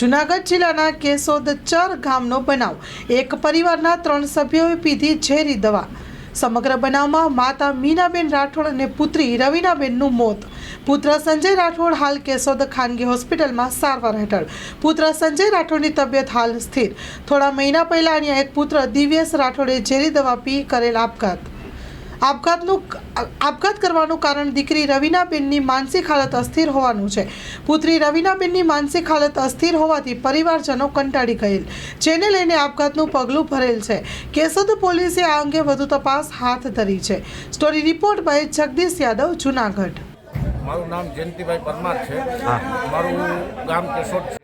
જુનાગઢ જિલ્લાના કેશોદ ચર ગામનો બનાવ. એક પરિવારના ત્રણ સભ્યોએ પીધી ઝેરી દવા. સમગ્ર બનાવમાં માતા મીનાબેન રાઠોડ અને પુત્રી રવીનાબેનનું મોત. પુત્ર સંજય રાઠોડ હાલ કેશોદ ખાનગી હોસ્પિટલમાં સારવાર હેઠળ. પુત્ર સંજય રાઠોડની તબિયત હાલ સ્થિર. થોડા મહિના પહેલા અહીંયા એક પુત્ર દિવ્યેશ રાઠોડે ઝેરી દવા પી કરેલ આપઘાત. આપઘાતનું આપઘાત કરવાનું કારણ દીકરી રવિનાબેનની માનસિક હાલત અસ્થિર હોવાનું છે. પુત્રી રવિનાબેનની માનસિક હાલત અસ્થિર હોવાથી પરિવારજનો કંટાળી ગયેલ જેને લઈને આપઘાતનું પગલું ભરેલ છે. કેસદ પોલીસે આ અંગે વધુ તપાસ હાથ ધરી છે. Story report by Jagdish Yadav Junagadh. મારું નામ જયંતિભાઈ પરમાર છે. મારું ગામ કેશોદ છે.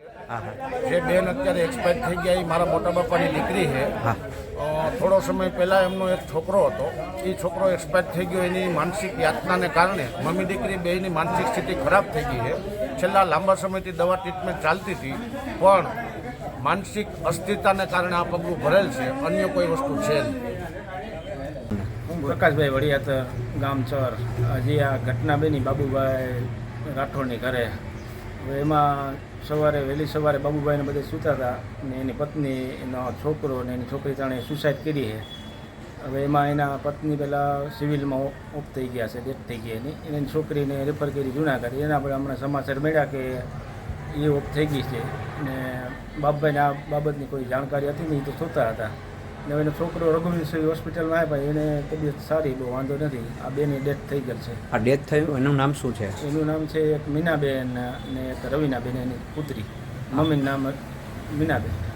જે બેન અત્યારે એક્સપાયર થઈ ગયા એ મારા મોટા બાપાની દીકરી છે. હા. થોડો સમય પહેલાં એમનો એક છોકરો હતો. એ છોકરો એક્સપાયર થઈ ગયો એની માનસિક યાતનાને કારણે મમ્મી દીકરી બેયની માનસિક સ્થિતિ ખરાબ થઈ ગઈ છે. છેલ્લા લાંબા સમયથી દવા ટ્રીટમેન્ટ ચાલતી હતી પણ માનસિક અસ્થિરતાને કારણે આ પગલું ભરેલ છે અન્ય કોઈ વસ્તુ છે નહીં. હું પ્રકાશભાઈ વડિયાત ગામચર હજી આ ઘટના બની બાબુભાઈ રાઠોડની ઘરે હવે એમાં સવારે, વહેલી સવારે બાબુભાઈને બધે સૂતા હતા ને એની પત્ની એનો છોકરો ને એની છોકરી ત્રણે સુસાઇડ કરી છે. હવે એમાં એના પત્ની પહેલાં સિવિલમાં ઓફ થઈ ગયા છે ડેથ થઈ ગઈ એની એની છોકરીને રેફર કરી જૂનાગઢ. એના પર હમણાં સમાચાર મળ્યા કે એ ઓફ થઈ ગઈ છે. ને બાપભાઈને આ બાબતની કોઈ જાણકારી હતી નહીં, તો સૂતા હતા. ને એનો છોકરો રઘુવીરસિંહ હોસ્પિટલમાં આવ્યા એને તબિયત સારી બહુ વાંધો નથી. આ બેની ડેથ થઈ ગયેલ છે. આ ડેથ થયું? એનું નામ શું છે? એનું નામ છે એક મીનાબેન ને એક રવિનાબેન એની પુત્રી. મમ્મીનું નામ મીનાબેન.